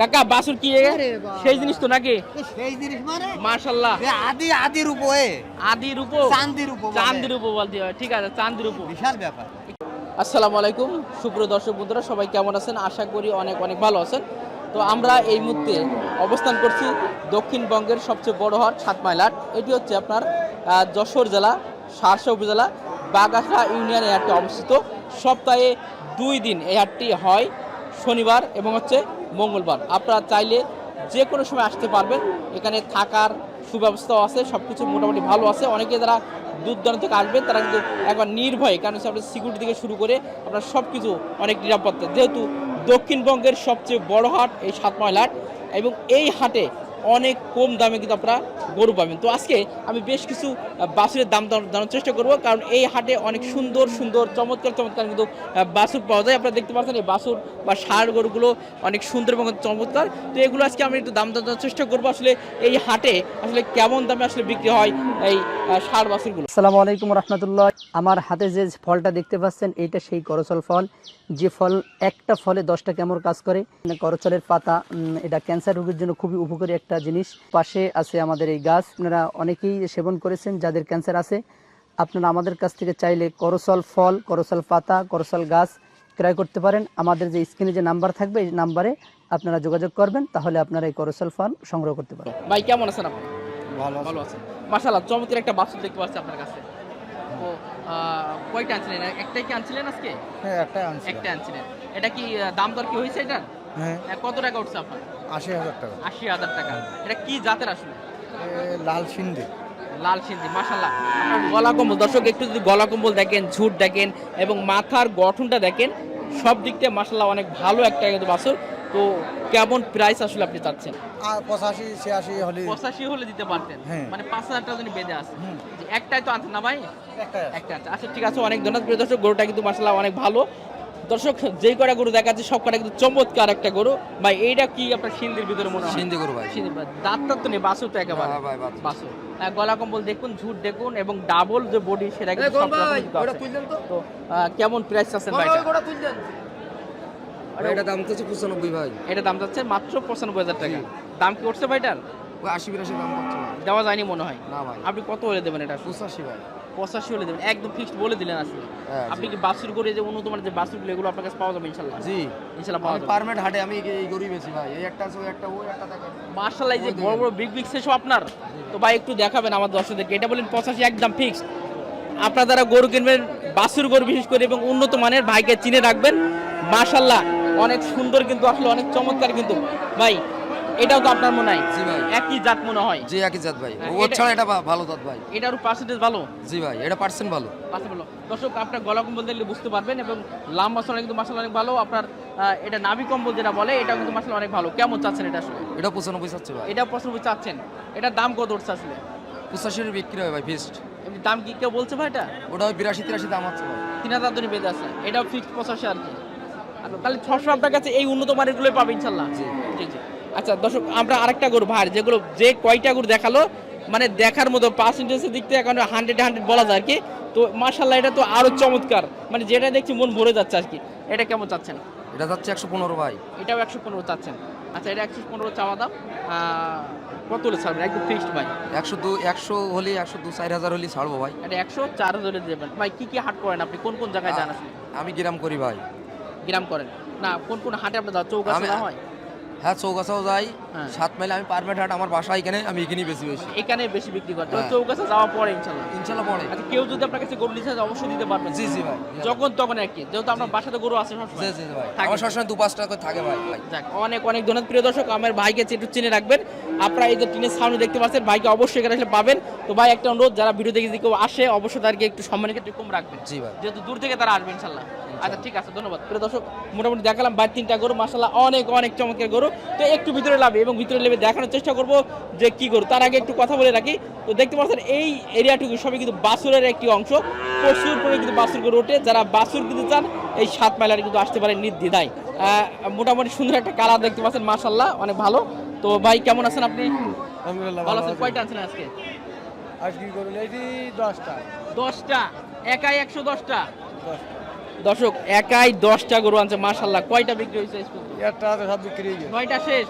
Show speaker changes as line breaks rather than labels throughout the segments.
কাকা বাসুর কি। সেই জিনিস তো নাকি?
সেই জিনিস মানে?
মার্শাল্লাহ
এ আদি আদি রূপে
আদি রূপো?
চান্দি রূপ
চান্দি রূপো বলতে হয়। ঠিক আছে চান্দি রূপো।
বিশাল ব্যাপার।
আসসালামু আলাইকুম। সুপ্রিয় দর্শক বন্ধুরা সবাই কেমন আছেন? আশা করি অনেক অনেক ভালো আছেন। তো আমরা এই মুহূর্তে অবস্থান করছি দক্ষিণবঙ্গের সবচেয়ে বড় হাট সাতমাইল হাট। এটি হচ্ছে আপনার যশোর জেলা সারসা উপজেলা বাগাসা ইউনিয়নে হাটটি অবস্থিত। সপ্তাহে দুই দিন এই হাটটি হয় শনিবার এবং হচ্ছে মঙ্গলবার। আপনারা চাইলে যে কোনো সময় আসতে পারবেন। এখানে থাকার সুব্যবস্থাও আছে সব কিছু মোটামুটি ভালো আছে। অনেকে যারা দূরদূরান্ত থেকে আসবেন, তারা কিন্তু একবার নির্ভয়ে, কারণ হচ্ছে আপনার সিকিউরিটি থেকে শুরু করে আপনার সব কিছু অনেক নিরাপত্তা। যেহেতু দক্ষিণবঙ্গের সবচেয়ে বড় হাট এই সাতমাইল হাট, এবং এই হাটে অনেক কম দামে কিন্তু আপনারা গরু পাবেন। তো আজকে আমি বেশ কিছু আহ, বাছুরের দাম জান- জানার চেষ্টা করব কারণ এই হাটে অনেক সুন্দর সুন্দর চমৎকার চমৎকার কিন্তু বাছুর পাওয়া যায়। আপনারা দেখতে পাচ্ছেন এই বাছুর বা ষাঁড় গরুগুলো অনেক সুন্দর এবং চমৎকার। তো এগুলো আজকে আমি একটু দাম জানার চেষ্টা করব। আসলে এই হাটে আসলে কেমন দামে আসলে বিক্রি হয় এই ষাঁড় বাছুরগুলো?
আসসালামু আলাইকুম রহমতুল্লাহ। আমার হাতে যে ফলটা দেখতে পাচ্ছেন এইটা সেই করচল ফল। যে ফল একটা ফলে দশটা কেমন কাজ করে? মানে করচলের পাতা এটা ক্যান্সার রোগের জন্য খুবই উপকারী একটা জিনিস পাশে আছে আমাদের এই গাছ। আপনারা অনেকেই সেবন করেছেন যাদের ক্যান্সার আছে। আপনারা আমাদের কাছ থেকে চাইলে করসল ফল করসল পাতা করচল গাছ ক্রয় করতে পারেন। আমাদের যে স্ক্রিনে যে নাম্বার থাকবে এই নাম্বারে আপনারা যোগাযোগ করবেন তাহলে আপনারা এই করসল ফল সংগ্রহ করতে পারেন
ভাই কেমন আছেন আপনি
ভালো
ভালো আছেন। মাশাআল্লাহ চমৎকার একটা বাছুর দেখতে পাচ্ছি আপনার কাছে। তো কয়টা আনছিলেন? একটাই কি আনছিলেন আজকে?
হ্যাঁ একটা আনছি
একটা আনছিলেন। এটা কি দাম দর কি হয়েছে এটা
হ্যাঁ।
কত টাকা উঠছে আপনার?
আশি হাজার টাকা।
আশি হাজার টাকা। এটা কি জাতের আসলে?
লাল সিন্ধি।
লাল সিন্ধি আপনার গলা কম্বল দর্শক একটু যদি গলা কম্বল দেখেন ঝুট দেখেন এবং মাথার গঠনটা দেখেন সব দিক থেকে মাশাল্লাহ অনেক ভালো একটা কিন্তু বাছুর। তো কেমন প্রাইস আসলে আপনি চাচ্ছেন?
পঁচাশি ছিয়াশি হলে
পঁচাশি হলে দিতে পারতেন।
হ্যাঁ।
মানে পাঁচ হাজার টাকা যদি বেঁধে আছে একটাই তো আনছেন না ভাই?
একটা
আচ্ছা ঠিক আছে অনেক ধন্যবাদ। প্রিয় দর্শক গরুটা কিন্তু মাসাল্লাহ অনেক ভালো। দর্শক যেই কটা গরু দেখাচ্ছে সব কটা কিন্তু চমৎকার একটা গরু। ভাই এইটা কি আপনার সিন্ধির ভিতরে মনে হয়?
সিন্ধি গরু ভাই।
সিন্ধি দাঁতটা তো নেই বাসু তো একেবারে।
হ্যাঁ।
বাসু হ্যাঁ, গলা কম্বল দেখুন ঝুট দেখুন এবং ডাবল যে বডি সেটা কিন্তু আছে। তো। কেমন প্রাইস আছেন ভাই
ভাই, এটা? দাম হচ্ছে পঁচানব্বই ভাই।
এটা দাম যাচ্ছে মাত্র পঁচানব্বই হাজার টাকা। দাম কি উঠছে ভাইটার
ওই আশি বিরাশি দাম
দেওয়া যায়নি মনে হয়।
না ভাই।
আপনি কত হলে দেবেন এটা?
পঁচাশি ভাই।
পঁচাশি হলে দেবেন। একদম ফিক্সড বলে দিলেন আসলে
হ্যাঁ,
আপনি কি বাসুর করে যে উন্নত মানের যে বাসুরগুলো এগুলো আপনার কাছে পাওয়া যাবে ইনশাল্লাহ?
জি।
ইনশাল্লাহ পাওয়া যাবে।
হাটে আমি এই বেশি ভাই। এই একটা আছে ওই একটা ওই একটা
যে বড় বড় বিগ বিগ সেসব আপনার। তো ভাই একটু দেখাবেন আমার দর্শকদেরকে। এটা বলেন পঁচাশি একদম ফিক্সড আপনারা যারা গরু কিনবেন বাসুর গরু বিশেষ করে এবং উন্নত মানের ভাইকে চিনে রাখবেন মার্শাল্লাহ অনেক সুন্দর কিন্তু আসলে অনেক চমৎকার কিন্তু। ভাই এটাও তো আপনার মনে হয়?
জি ভাই।
একই জাত মনে হয়?
জি একই জাত ভাই।
হ্যাঁ, এটা-
ছাড়া এটা ভালো জাত ভাই।
এটারও পার্সেন্টেজ ভালো?
জি ভাই এটা পার্সেন্ট ভালো।
পাশে বলো দর্শক আপনার গলা কম্বল দেখলে বুঝতে পারবেন এবং লাম মশলা কিন্তু মশলা অনেক ভালো। আপনার এটা নাভি কম্বল যেটা বলে এটা কিন্তু মশলা অনেক ভালো। কেমন চাচ্ছেন এটা আসলে?
এটা পঁচানব্বই চাচ্ছে ভাই।
এটা পছন্দ চাচ্ছেন। এটার দাম কত উঠছে আসলে?
পঁচাশির বিক্রি হয় ভাই ফিস্ট
এমনি দাম কি কেউ বলছে ভাই এটা?
ওটা ওই বিরাশি তিরাশি দাম আছে
তিন হাজার ধরে বেঁধে আছে। এটাও ফিক্সড পঁচাশি আর কি। আচ্ছা তাহলে ছশো আপনার কাছে এই উন্নত মানের গুলোই পাবে ইনশাল্লাহ
জি।
জি জি। আচ্ছা দর্শক আমরা আরেকটা গরু ভাই যেগুলো যে কয়টা গরু দেখাল মানে দেখার মতো পার্সেন্টেজের দিক থেকে এখন হান্ড্রেড হান্ড্রেড বলা যায় আর কি। তো মার্শাল্লাহ এটা তো আরও চমৎকার। মানে যেটা দেখছি মন ভরে যাচ্ছে আর কি। এটা কেমন চাচ্ছেন?
এটা যাচ্ছে একশো পনেরো ভাই।
এটাও একশো পনেরো চাচ্ছেন। আচ্ছা এটা একশো পনেরো চাওয়া দাম। কত হলে ছাড়বেন? একদম ফিক্সড ভাই।
একশো দু একশো হলে একশো দু চার হাজার হলে ছাড়বো ভাই।
এটা একশো চার হাজারে দেবেন। ভাই কি কি হাট করেন আপনি? কোন কোন জায়গায় যান
আমি গ্রাম করি ভাই।
গ্রাম করেন। না কোন কোন হাটে আপনার না হয়?
হ্যাঁ চৌগাছাও যাই
হ্যাঁ।
সাত মাইলে আমি পারমেন্ট হাট আমার বাসা এখানে আমি এখানেই বেশি বেশি
এখানে বেশি বিক্রি করতে
হ্যাঁ।
চৌকাছে যাওয়া পরে ইনশাল্লাহ।
ইনশাল্লাহ পড়ে
আচ্ছা কেউ যদি আপনার কাছে গরু নিতে চায় অবশ্যই দিতে পারবেন।
জি জি ভাই।
যখন তখন আর কি। যেহেতু আপনার বাসাতে গরু আছে সবসময়।
জি জি ভাই। আমার সবসময় দু পাঁচ টাকা করে থাকে ভাই।
যাক অনেক অনেক ধন্যবাদ। প্রিয় দর্শক আমার ভাইকে একটু চিনে রাখবেন। আপনারা এই যে টিনের সামনে দেখতে পাচ্ছেন ভাইকে অবশ্যই এখানে এসে পাবেন। তো ভাই একটা অনুরোধ যারা ভিডিও দেখে যদি কেউ আসে অবশ্যই তাদেরকে একটু সম্মানের ক্ষেত্রে কম রাখবেন।
জি ভাই।
যেহেতু দূর থেকে তারা আসবে ইনশাল্লাহ। আচ্ছা ঠিক আছে ধন্যবাদ। প্রিয় দর্শক মোটামুটি দেখালাম বাইর তিনটা গরু মাসাল্লাহ অনেক অনেক চমৎকার গরু। তো একটু ভিতরে লাভে এবং ভিতরে লেবে দেখানোর চেষ্টা করব যে কি গরু তার আগে একটু কথা বলে রাখি। তো দেখতে পাচ্ছেন এই এরিয়াটুকু সবই কিন্তু বাসুরের একটি অংশ। প্রচুর করে কিন্তু বাসুর গরু ওঠে যারা বাসুর কিন্তু চান এই সাত মাইলার কিন্তু আসতে পারেন নির্দ্বিধায়। মোটামুটি সুন্দর একটা কালার দেখতে পাচ্ছেন মাসাল্লাহ অনেক ভালো। তো ভাই কেমন আছেন আপনি? ভালো আছেন? কয়টা আনছেন আজকে?
আজ কি করুন দশটা।
দশটা। একাই একশো দশটা?
দশটা।
দর্শক একাই দশটা গরু আনছে মাশাল্লাহ কয়টা বিক্রি হয়েছে
একটা সব বিক্রি হয়ে
নয়টা শেষ?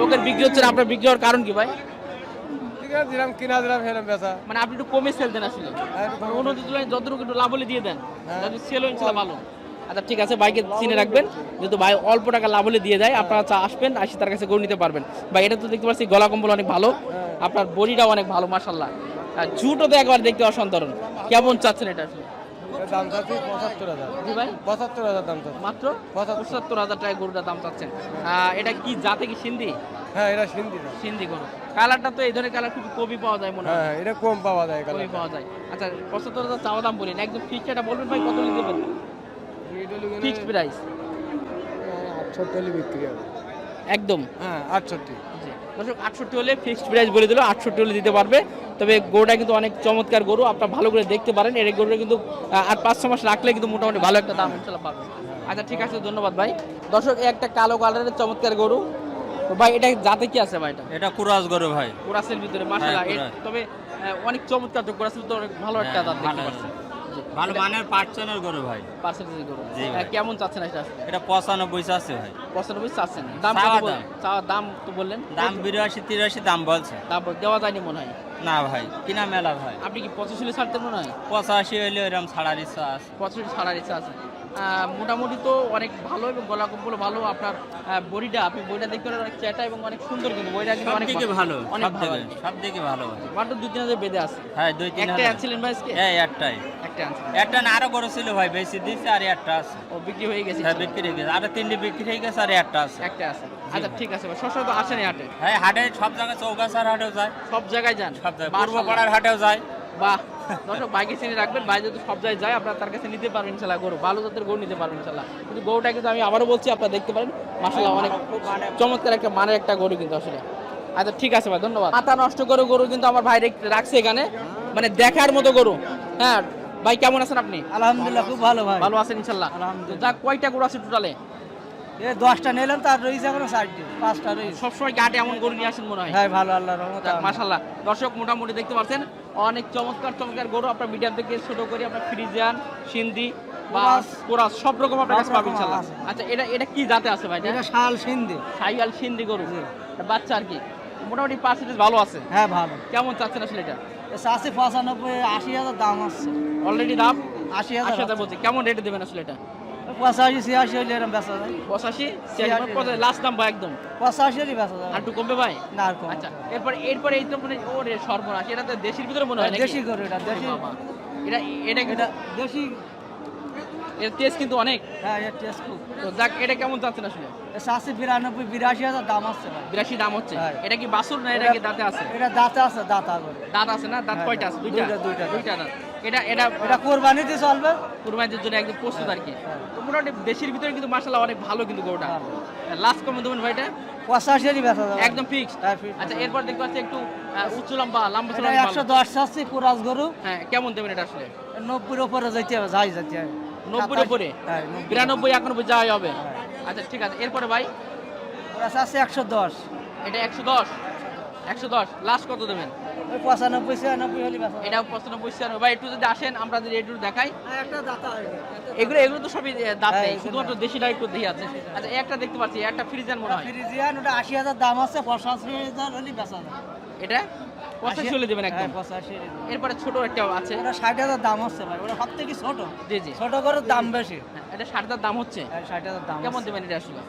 লোকের বিক্রি হচ্ছে না আপনার বিক্রি হওয়ার কারণ কি ভাই?
ঠিক আছে দিলাম কিনা দিলাম সেরকম বেচা।
মানে আপনি একটু কমে সেল দেন আসলে।
হ্যাঁ, একটু কমে।
অন্য তুলনায় যতটুকু একটু লাভ হলে দিয়ে দেন।
হ্যাঁ।
সেল ইনশাল্লাহ ভালো। আচ্ছা ঠিক আছে ভাইকে চিনে রাখবেন। যেহেতু ভাই অল্প টাকা লাভ হলে দিয়ে দেয় আপনারা চা আসবেন আসি তার কাছে গরু নিতে পারবেন। ভাই এটা তো দেখতে পাচ্ছি গলা কম্বল অনেক ভালো। আপনার বডিটাও অনেক ভালো মাসাল্লাহ আর জুটও তো একবার দেখতে অসাধারণ। কেমন চাচ্ছেন এটা আসলে?
দাম চাচ্ছি পঁচাত্তর হাজার।
জি ভাই।
পঁচাত্তর হাজার দাম চাচ্ছি।
মাত্র?
পঁচাত্তর।
পঁচাত্তর হাজার টাকা গরুটার দাম চাচ্ছেন। এটা কি জাতে কি সিন্ধি?
হ্যাঁ এটা সিন্ধি
সিন্ধি গরু। কালারটা তো এই ধরনের কালার খুব কমই পাওয়া যায় মনে হয়।
হ্যাঁ এটা কম পাওয়া যায়
কমই পাওয়া যায়। আচ্ছা পঁচাত্তর হাজার চাওয়া দাম বলেন একদম ফিক্সড এটা বলবেন ভাই কত লিখে দেবেন?
এটা লিখে নে-
ফিক্সড প্রাইস
হ্যাঁ, আটষট্টি বিক্রি হবে।
একদম।
হ্যাঁ আটষট্টি।
দর্শক আটষট্টি হলে ফিক্সড প্রাইস বলে দিল আটষট্টি হলে দিতে পারবে। তবে গরুটা কিন্তু অনেক চমৎকার গরু আপনারা ভালো করে দেখতে পারেন। এর গরুটা কিন্তু আর পাঁচ ছ মাস রাখলে কিন্তু মোটামুটি ভালো একটা দাম ইনশাল্লাহ পাবেন। আচ্ছা ঠিক আছে ধন্যবাদ ভাই। দর্শক একটা কালো কালারের চমৎকার গরু। তো ভাই এটা জাতে কি আছে ভাই এটা?
এটা কুরাজ গরু ভাই।
কোরাসের ভিতরে মাশাআল্লাহ।
হ্যাঁ, কুরাস।
তবে অনেক চমৎকার তো কোরাসের ভিতরে অনেক ভালো একটা
হ্যাঁ,
দাঁত দেখতে
ভালো।
পাচ্ছি।
ভালো মানের পার্সেন্টের গরু ভাই।
পার্সেন্টের গরু।
ভাই।
কেমন চাচ্ছেন এটা?
এটা পঁচানব্বই আছে ভাই।
পঁচানব্বই চাচ্ছেন। দাম
দাম।
তো বললেন?
দাম বিরাশি তিরাশি দাম বলছে।
দাম দেওয়া যায়নি মনে হয়?
না ভাই কিনা মেলা ভাই।
আপনি কি পঁচাশি হলে ছাড়তেন মনে হয়?
পঁচাশি হলে এরকম ছাড়ার ইচ্ছা আছে।
পঁচাশি ছাড়ার ইচ্ছা আছে। মোটামুটি তো অনেক ভালো এবং গলা কম্বল ভালো। আপনার বডিটা আপনি বইটা দেখতে অনেক চেটা এবং অনেক সুন্দর কিন্তু বইটা কিন্তু অনেক
দিকে ভালো।
অনেক ভালো
সব দিকে ভালো।
মাত্র দুই তিন হাজার বেঁধে আছে।
হ্যাঁ দুই তিন হাজার।
আনছিলেন ভাই আজকে?
হ্যাঁ একটাই।
একটা আনছিলেন।
একটা না আরও গরু ছিল ভাই বেশি দিচ্ছে আর একটা আছে।
ও বিক্রি হয়ে গেছে।
হ্যাঁ বিক্রি হয়ে গেছে। আর তিনটে বিক্রি হয়ে গেছে আর একটা আছে।
একটা আছে। আচ্ছা ঠিক আছে ভাই। সবসময় তো আসেনি হাটে?
হ্যাঁ হাটে সব জায়গায় চৌগাছার হাটেও যায়।
সব জায়গায় যান?
সব জায়গায়। পূর্ব পাড়ার হাটেও যায়।
বাহ। দর্শক বাইকে চিনে রাখবেন যদি সব জায়গায় যায় আপনার তার কাছে নিতে পারবেন ইনশাল্লাহ গরু ভালো জাতের গরু নিতে পারবেন ইনশাল্লাহ কিন্তু গরুটা কিন্তু আমি আবারও বলছি আপনারা দেখতে পারেন মাসাল্লাহ অনেক চমৎকার একটা মানের একটা গরু কিন্তু আসলে। আচ্ছা ঠিক আছে ভাই ধন্যবাদ। মাথা নষ্ট করে গরু কিন্তু আমার ভাই রাখছে এখানে মানে দেখার মতো গরু। হ্যাঁ ভাই কেমন আছেন আপনি?
আলহামদুলিল্লাহ খুব ভালো ভাই।
ভালো আছেন ইনশাল্লাহ যা কয়টা গরু আছে টোটালে
এই দশটা নিলাম তার রয়েছে এখনও চারটি পাঁচটা রয়েছে।
সবসময় হাটে এমন গরু নিয়ে আসেন মনে হয়?
হ্যাঁ ভালো আল্লাহ রহমত
মাশাল্লাহ দর্শক মোটামুটি দেখতে পাচ্ছেন অনেক চমৎকার চমৎকার গরু আপনার মিডিয়াম থেকে ছোট করে আপনার ফ্রিজিয়ান সিন্ধি বা
কোরাস।
কোরাস সব রকম আপনার কাছে পাবেন
রকম
আচ্ছা এটা এটা কি জাতে আছে ভাই?
এটা শাল সিন্ধি।
সাইয়াল সিন্ধি গরু। বাচ্চা আর কি। মোটামুটি পার্সেন্টেজ ভালো আছে।
হ্যাঁ ভালো।
কেমন চাচ্ছেন আসলে এটা?
আশি পঁচানব্বই আশি হাজার দাম আসছে
অলরেডি দাম?
আশি
হাজার বলছে। কেমন রেটে দেবেন আসলে এটা?
পঁচাশি ছিয়াশি হলে এরকম বেচা যায়।
পঁচাশি। লাস্ট দাম ভাই একদম।
পঁচাশি হলে বেচা যায়।
আর একটু কমবে ভাই?
না আর কম
আচ্ছা এরপর এরপর এই তো মানে ওরে সর্বনাশ এটা তো দেশের ভিতরে মনে হয়
দেশি গরু এটা দেশি
এটা এটা
এটা দেশি
এর টেস্ট কিন্তু অনেক।
হ্যাঁ এর টেস্ট খুব।
তো যাক এটা কেমন চাচ্ছেন আসলে?
আশি বিরানব্বই বিরাশি হাজার দাম আসছে ভাই।
বিরাশি দাম হচ্ছে।
হ্যাঁ।
এটা কি বাসুর না এটা কি দাঁতে আছে?
এটা দাঁতে আছে দাঁতা
দাঁত আছে না? দাঁত
হ্যাঁ,
কয়টা আছে? দুইটা
দুইটা, দুইটা।
দুইটা দাঁত। এটা এটা
এটা কোরবানিতে চলবে?
কুরবানিদের জন্য একদম প্রস্তুত আর কি।
হ্যাঁ।
মোটামুটি দেশের ভিতরে কিন্তু মার্শাল্লাহ অনেক ভালো কিন্তু গরুটা। লাস্ট কমে দেবেন ভাই এটা?
পঁচাশি হলে
একদম
হ্যাঁ,
আচ্ছা এরপর দেখতে পাচ্ছি একটু উচ্চ লম্বা লম্বা
একশো দশ চাচ্ছি কুরাজ গরু।
হ্যাঁ কেমন দেবেন এটা আসলে?
নব্বইয়ের উপরে যাইতে হবে যাই যাইতে হবে।
নব্বইয়ের উপরে?
হ্যাঁ নব্বই।
বিরানব্বই একানব্বই যাওয়াই হবে। আচ্ছা ঠিক আছে এরপরে ভাই?
ওরা একশো দশ।
এটা একশো দশ। একশো দশ লাস্ট কত দেবেন?
পঁচানব্বই ছিয়ানব্বই হলে বেচা যাবে।
এটা পঁচানব্বই ছিয়ানব্বই। ভাই একটু যদি আসেন আমরা যদি একটু দেখাই।
হ্যাঁ, একটা দাঁতা
এগুলো এগুলো তো সবই দাঁত নেই। শুধুমাত্র দেশিটা একটু দেখি আছে। আচ্ছা একটা দেখতে পাচ্ছি একটা ফ্রিজার মনে হয়।
ফ্রিজিয়ান ওটা আশি হাজার দাম আছে পঁচাশি হাজার হলে বেচা
এটা? পঁচাশি হলে দেবেন একদম।
হ্যাঁ, পঁচাশি
এরপরে ছোট একটা আছে।
ওটা ষাট হাজার দাম হচ্ছে ভাই ওটা সব থেকে ছোট।
জি জি।
ছোট গরুর দাম বেশি।
হ্যাঁ, এটা ষাটটার দাম হচ্ছে।
ষাট হাজার দাম
কেমন দেবেন এটা আসলে?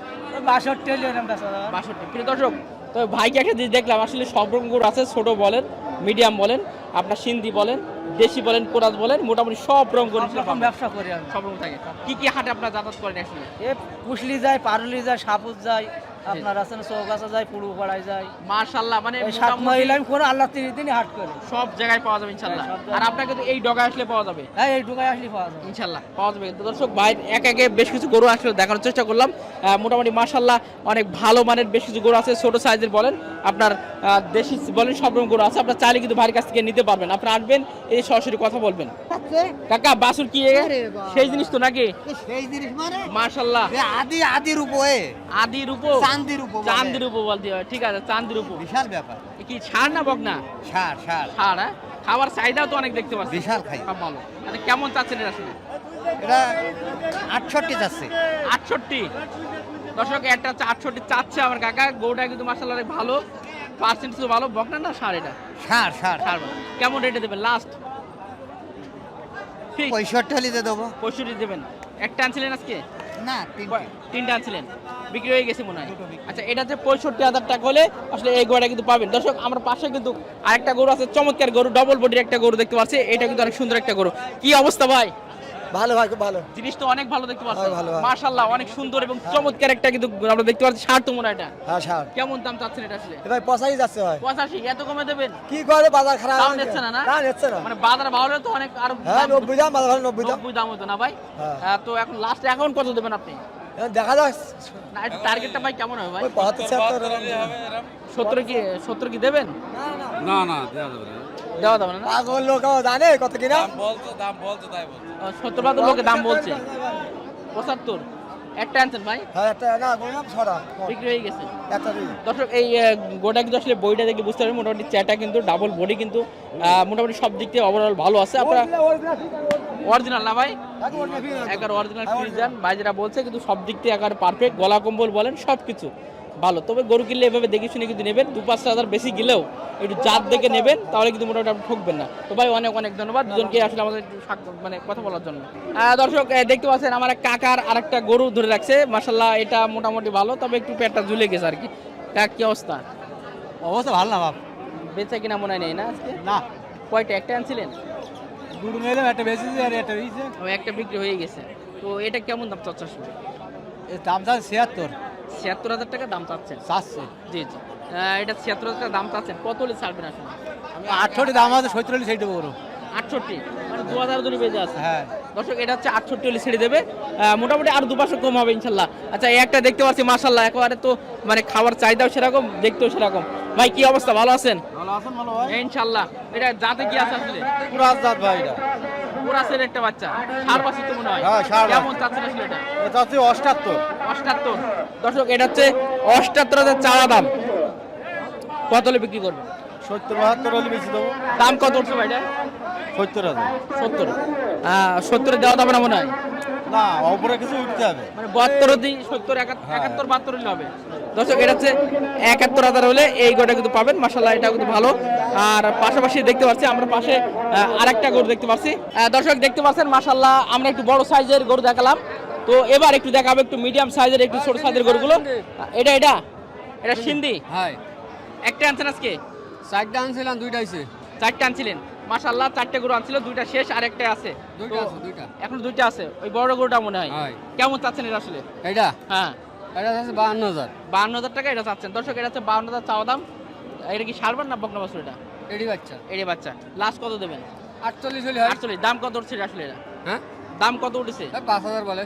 বাষট্টি হলে এরকম বেচা
বাষট্টি। প্রিয় দর্শক তবে ভাইকে একটা জিনিস দেখলাম আসলে সব রকম গরু আছে ছোট বলেন মিডিয়াম বলেন আপনার সিন্ধি বলেন দেশি বলেন কোরাস বলেন মোটামুটি সব রকম গরু
ব্যবসা করে
সব রকম থাকে। কি কি হাটে আপনার যাতায়াত করেন আসলে?
এ পুষলি যায় পারুলি যায় সাপুর যায় আপনার আছেন চৌগাছা যায় পুরু পাড়ায় যায়।
মার্শাল্লাহ মানে
সাত আমি করে আল্লাহ দিনই হাট করে।
সব জায়গায় পাওয়া যাবে ইনশাল্লাহ
হ্যাঁ।
আর আপনাকে তো এই ডগা আসলে পাওয়া যাবে।
হ্যাঁ এই ঢুকায় আসলে পাওয়া যাবে।
ইনশাল্লাহ পাওয়া যাবে। তো দর্শক ভাই এক একে বেশ কিছু গরু আসলে দেখানোর চেষ্টা করলাম। মোটামুটি মার্শাল্লাহ অনেক ভালো মানের বেশ কিছু গরু আছে ছোট সাইজের বলেন। আপনার দেশি বলেন সব রকম গরু আছে। আপনার চাইলে কিন্তু ভাইয়ের কাছ থেকে নিতে পারবেন। আপনি আসবেন এই সরাসরি কথা বলবেন। কাকা বাসুর কি সেই জিনিস তো নাকি?
সেই জিনিস মানে?
মার্শাল্লাহ
আদি আদির উপরে
আদি রূপ।
চান্দির উপর বলে।
চান্দির রূপ বলতে ঠিক আছে চান্দির রূপ
বিশাল ব্যাপার।
কি ছাড় না বক না
সার সার
ছাড় হ্যাঁ? খাবার চাহিদাও তো অনেক দেখতে পাচ্ছি।
বিশাল খাই।
ভালো। আচ্ছা কেমন চাচ্ছেন এটা আসলে?
এটা আটষট্টি যাচ্ছে
আটষট্টি? দর্শক একটা আটষট্টি চাচ্ছে আমার কাকা। গরুটা কিন্তু মাসাল্লাহ অনেক ভালো। পার্সেন্টেজ ভালো। বকনা না সার এটা?
ষাট ষাট
সার কেমন রেটে দেবেন? লাস্ট
পঁয়ষট্টি হলিতে দেবো।
পঁয়ষট্টি দেবেন। একটা আনছিলেন আজকে? বিক্রি হয়ে গেছে আচ্ছা পঁয়ষট্টি হাজার টাকা হলে আসলে এই গরুটা কিন্তু পাবেন। দর্শক, আমার পাশে কিন্তু আরেকটা গরু আছে, চমৎকার গরু ডবল বডির একটা গরু দেখতে পাচ্ছি। এটা কিন্তু অনেক সুন্দর একটা গরু। কি অবস্থা ভাই?
ভালো ভাই খুব ভালো।
জিনিস তো অনেক ভালো দেখতে পাচ্ছি।
হয়।
মাশাল্লাহ অনেক সুন্দর এবং চমৎকার একটা কিন্তু আমরা দেখতে পাচ্ছি ষাট তো মনে এটা।
হ্যাঁ ষাট
কেমন দাম চাচ্ছেন এটা আসলে?
ভাই পচাই যাচ্ছে ভাই।
পঁচাশি এত কমে দেবেন?
কি করে বাজার খারাপ
দাম নিচ্ছে না না?
না নিচ্ছে না।
মানে বাজার ভালো হলে তো অনেক আর
হ্যাঁ নব্বই দাম বাজার ভালো নব্বই দাম।
নব্বই দাম হতো না ভাই?
হ্যাঁ।
তো এখন লাস্ট এখন কত দেবেন আপনি?
দেখা যাক।
না টার্গেটটা ভাই কেমন হবে ভাই?
ছিয়াত্তর।
সত্তর কি সত্তর কি দেবেন?
না না দেওয়া যাবে না।
দেওয়া যাবে না
পাগল লোক জানে কত কিনা।
বলতো দাম বলতো তাই বলতো
সত্তর বাহাত্তর লোকে দাম বলছে। পঁচাত্তর। একটা আনছেন ভাই?
হ্যাঁ একটা না বললাম ছটা।
বিক্রি হয়ে গেছে। দর্শক এই গোটা কিন্তু আসলে বইটা দেখে বুঝতে পারবেন। মোটামুটি চ্যাটা কিন্তু ডাবল বডি কিন্তু মোটামুটি সব দিক থেকে ওভারঅল ভালো আছে। আপনারা অরিজিনাল না ভাই? একবার অরিজিনাল ফ্রিজান ভাই যেটা বলছে কিন্তু সব দিক থেকে একবার পারফেক্ট গলা কম্বল বলেন সব কিছু ভালো। তবে গরু কিনলে এভাবে দেখে শুনে কিন্তু নেবেন দু পাঁচটা হাজার বেশি গেলেও একটু জাত দেখে নেবেন তাহলে কিন্তু মোটামুটি আপনি ঠকবেন না। তো ভাই অনেক অনেক ধন্যবাদ। দুজনকে আসলে আমাদের একটু মানে কথা বলার জন্য। দর্শক দেখতে পাচ্ছেন আমার এক কাকার আরেকটা গরু ধরে রাখছে। মাসাল্লাহ এটা মোটামুটি ভালো তবে একটু পেটটা ঝুলে গেছে আর কি। কাক কি অবস্থা?
অবস্থা ভালো না বাপ।
বেচা কিনা মনে হয় নেই না আজকে?
না।
কয়টা একটা আনছিলেন?
দুটো মেলে একটা বেশি আর একটা
একটা বিক্রি হয়ে গেছে। তো এটা কেমন দাম চাচ্ছে
দাম চান ছিয়াত্তর।
ছিয়াত্তর হাজার টাকা দাম চাচ্ছেন?
চারশো
জি জি। এটা ছিয়াত্তর হাজার টাকা দাম চাচ্ছেন। কত হলে ছাড়বেন আসলে?
আমি আটষট্টি দাম আছে
আটষট্টি? মানে দু হাজার বেজে আছে
হ্যাঁ।
দর্শক এটা হচ্ছে আটষট্টি হলে ছেড়ে দেবে। মোটামুটি আর দু পাঁচশো কম হবে ইনশাল্লাহ। আচ্ছা একটা দেখতে পাচ্ছি মার্শাল্লাহ একেবারে তো মানে খাবার চাহিদাও সেরকম দেখতেও সেরকম। ভাই কি অবস্থা? ভালো আছেন?
ভালো আছেন ভালো ভাই?
ইনশাল্লাহ। এটা যাতে কি আছে আসলে?
পুরো আজাদ ভাই এটা।
পুরাসের একটা বাচ্চা। ষাট বাচ্চা তো মনে হয়।
হ্যাঁ।
কেমন চাচ্ছেন আসলে এটা?
অষ্টাত্তর।
অষ্টাত্তর। দর্শক এটা হচ্ছে অষ্টাত্তর হাজার চারা দাম। কত হলে বিক্রি করবেন?
সত্তর বাহাত্তর হলে বেশি দেবো।
দাম কত উঠছে ভাই এটা?
সত্তর হাজার।
সত্তর। সত্তরে দেওয়া যাবে না মনে হয়?
না অপরে কিছু উঠতে হবে।
মানে বাহাত্তর দিই সত্তর একাত্তর বাহাত্তর হলে হবে। দর্শক এটা হচ্ছে একাত্তর হাজার হলে এই গরুটা কিন্তু পাবেন। মাসাল্লাহ এটা কিন্তু ভালো। আর পাশাপাশি দেখতে পাচ্ছি আমরা পাশে আরেকটা গরু দেখতে পাচ্ছি। দর্শক দেখতে পাচ্ছেন মাসাল্লাহ আমরা একটু বড় সাইজের গরু দেখালাম। তো এবার একটু দেখাবো একটু মিডিয়াম সাইজের একটু ছোট সাইজের গরুগুলো। এটা এটা? এটা সিন্ধি?
হাই।
একটা আনছেন আজকে?
চারটা আনছিলাম দুইটা হয়েছে
চারটে আনছিলেন। মাশাল্লাহ চারটে গরু আনছিল দুইটা শেষ আর একটা আছে এখন দুইটা আছে ওই বড় গরুটা মনে হয়। কেমন চাচ্ছেন এটা আসলে?
এটা?
হ্যাঁ।
এটা আছে বাহান্ন হাজার।
বাহান্ন হাজার টাকা এটা চাচ্ছেন। দর্শক এটা হচ্ছে বাহান্ন হাজার চাওয়া দাম। এটা কি সারবার না বকনা বাছুর এটা?
এডি বাচ্চা।
এড়ে বাচ্চা। লাস্ট কত দেবেন?
আটচল্লিশ হলে
আটচল্লিশ। দাম কত উঠছে আসলে এটা
হ্যাঁ?
দাম কত উঠেছে?
পাঁচ হাজার বলে।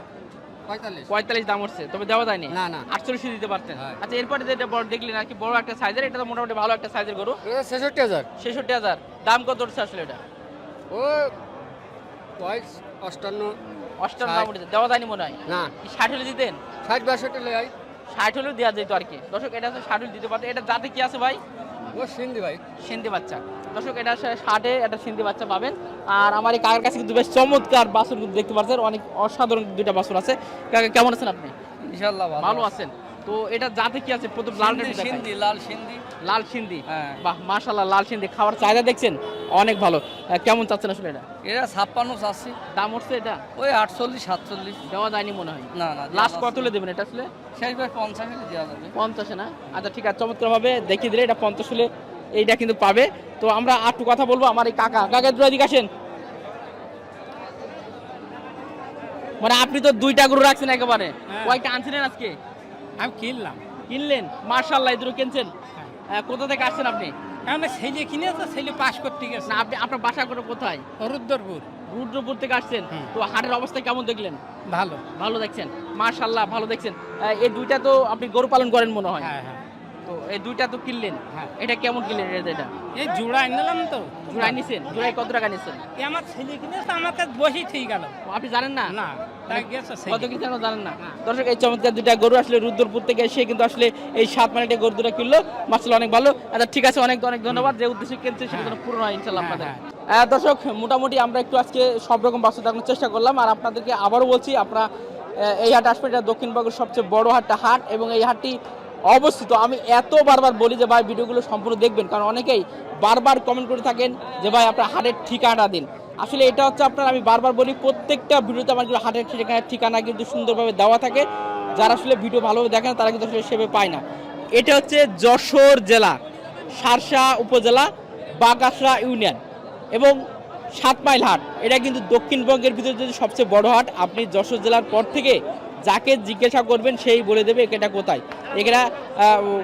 পঁয়তাল্লিশ।
দাম উঠছে তবে দেওয়া যায়নি।
না, না।
আটচল্লিশ দিতে পারতেন। আচ্ছা এরপরে যেটা বড় দেখলেন আর কি বড় একটা সাইজের এটা তো মোটামুটি ভালো একটা সাইজের গরু।
ছেষট্টি হাজার।
ছেষট্টি হাজার। দাম কত উঠছে আসলে এটা?
ও অষ্টান্ন
অষ্টান্ন
ষাট।
দাম উঠেছে। দেওয়া যায়নি মনে হয়?
না।
ষাট হলে দিতেন?
ষাট বাষট্টি হলে
ষাট হলেও দেওয়া যেত আর কি। দর্শক এটা হচ্ছে ষাট হলে দিতে পারতো এটা যাতে কি আছে ভাই?
ও সিন্ধি ভাই।
সিন্ধি বাচ্চা। দর্শক এটা ষাটে একটা সিন্ধি বাচ্চা পাবেন। আর আমার এই কাকার কাছে কিন্তু বেশ চমৎকার বাছুর কিন্তু দেখতে পাচ্ছেন। অনেক অসাধারণ দুইটা বাছুর আছে। কাকা কেমন আছেন আপনি?
ইনশাল্লাহ
ভালো আছেন। তো এটা যাতে কি আছে? প্রথম লাল
সিন্ধি লাল সিন্ধি।
লাল সিন্ধি?
হ্যাঁ।
বাহ মাশাল্লাহ লাল সিন্ধি। খাওয়ার চাহিদা দেখছেন? অনেক ভালো। কেমন চাচ্ছেন আসলে এটা?
এরা ছাপ্পান্ন চাচ্ছি।
দাম উঠছে এটা?
ওই আটচল্লিশ সাতচল্লিশ।
দেওয়া যায়নি মনে হয়।
না না
লাস্ট কত হলে দেবেন এটা আসলে?
শেষ ভাই পঞ্চাশ হলে দেওয়া যাবে।
পঞ্চাশে না? আচ্ছা ঠিক আছে চমৎকার ভাবে দেখিয়ে দিলে এটা পঞ্চাশ হলে এইটা কিন্তু পাবে। তো আমরা আর একটু কথা বলব আমার এই কাকা। কাকা একটু এদিকে আসেন। মানে আপনি তো দুইটা গরু রাখছেন একেবারে। কয়েকটা আনছিলেন আজকে?
আমি কিনলাম।
কিনলেন? মার্শাল্লাহ এই দুটো কিনছেন। কোথা থেকে আসছেন আপনি?
আমি ছেলে কিনে তো ছেলে পাস করতে গেছে।
না আপনি আপনার বাসা করে কোথায়?
রুদ্রপুর।
রুদ্রপুর থেকে আসছেন। তো হাটের অবস্থা কেমন দেখলেন?
ভালো।
ভালো দেখছেন। মার্শাল্লাহ ভালো দেখছেন। এই দুইটা তো আপনি গরু পালন করেন মনে হয়।
হ্যাঁ হ্যাঁ।
তো এই দুইটা তো কিনলেন?
হ্যাঁ।
এটা কেমন কিনলেন এটা?
এই নিলাম তো।
জোড়াই নিছেন জোড়াই কত টাকা নিছেন
আমার ছেলে আমাকে বসি ঠিক গেল।
আপনি জানেন না?
না তাই গেছে ছেলে।
জানেন না। দর্শক এই চমৎকার দুইটা গরু আসলে রুদ্রপুর থেকে এসে কিন্তু আসলে এই সাত মিনিটে গরু দুটা কিনলো। মাসলে অনেক ভালো। আচ্ছা ঠিক আছে অনেক অনেক ধন্যবাদ। যে উদ্দেশ্যে কিনছে সেটা যেন পূর্ণ হয় ইনশাল্লাহ
হ্যাঁ,
আপনাদের।
হ্যাঁ।
দর্শক মোটামুটি আমরা একটু আজকে সব রকম বাস্তু দেখানোর চেষ্টা করলাম। আর আপনাদেরকে আবারও বলছি আপনারা এই হাট আসবেন এটা দক্ষিণবঙ্গের সবচেয়ে বড় হাটটা হাট এবং এই হাটটি অবস্থিত। আমি এত বারবার বলি যে, ভাই, ভিডিওগুলো সম্পূর্ণ দেখবেন। কারণ অনেকেই বারবার কমেন্ট করে থাকেন যে, ভাই, আপনার হাটের ঠিকানা দিন। আসলে এটা হচ্ছে আপনার, আমি বারবার বলি, প্রত্যেকটা ভিডিওতে আমার কিন্তু হাটের ঠিকানা ঠিকানা কিন্তু সুন্দরভাবে দেওয়া থাকে। যারা আসলে ভিডিও ভালোভাবে দেখেন, তারা কিন্তু আসলে সেভাবে পায় না। এটা হচ্ছে যশোর জেলা, সারসা উপজেলা, বাগাসরা ইউনিয়ন এবং সাত মাইল হাট। এটা কিন্তু দক্ষিণবঙ্গের ভিতরে যদি সবচেয়ে বড় হাট, আপনি যশোর জেলার পর থেকে যাকে জিজ্ঞাসা করবেন সেই বলে দেবে এটা কোথায়। এখানে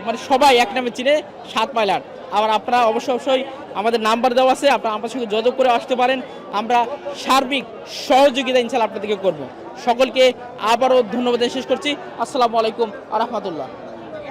মানে সবাই এক নামে চিনে সাত মাইল হাট আবার আপনারা অবশ্য অবশ্যই আমাদের নাম্বার দেওয়া আছে, আপনারা আমার সঙ্গে যোগাযোগ করে আসতে পারেন। আমরা সার্বিক সহযোগিতা ইনশাল্লাহ আপনাদেরকে করব। সকলকে আবারও ধন্যবাদ শেষ করছি। আসসালামু আলাইকুম আ রহমতুল্লাহ।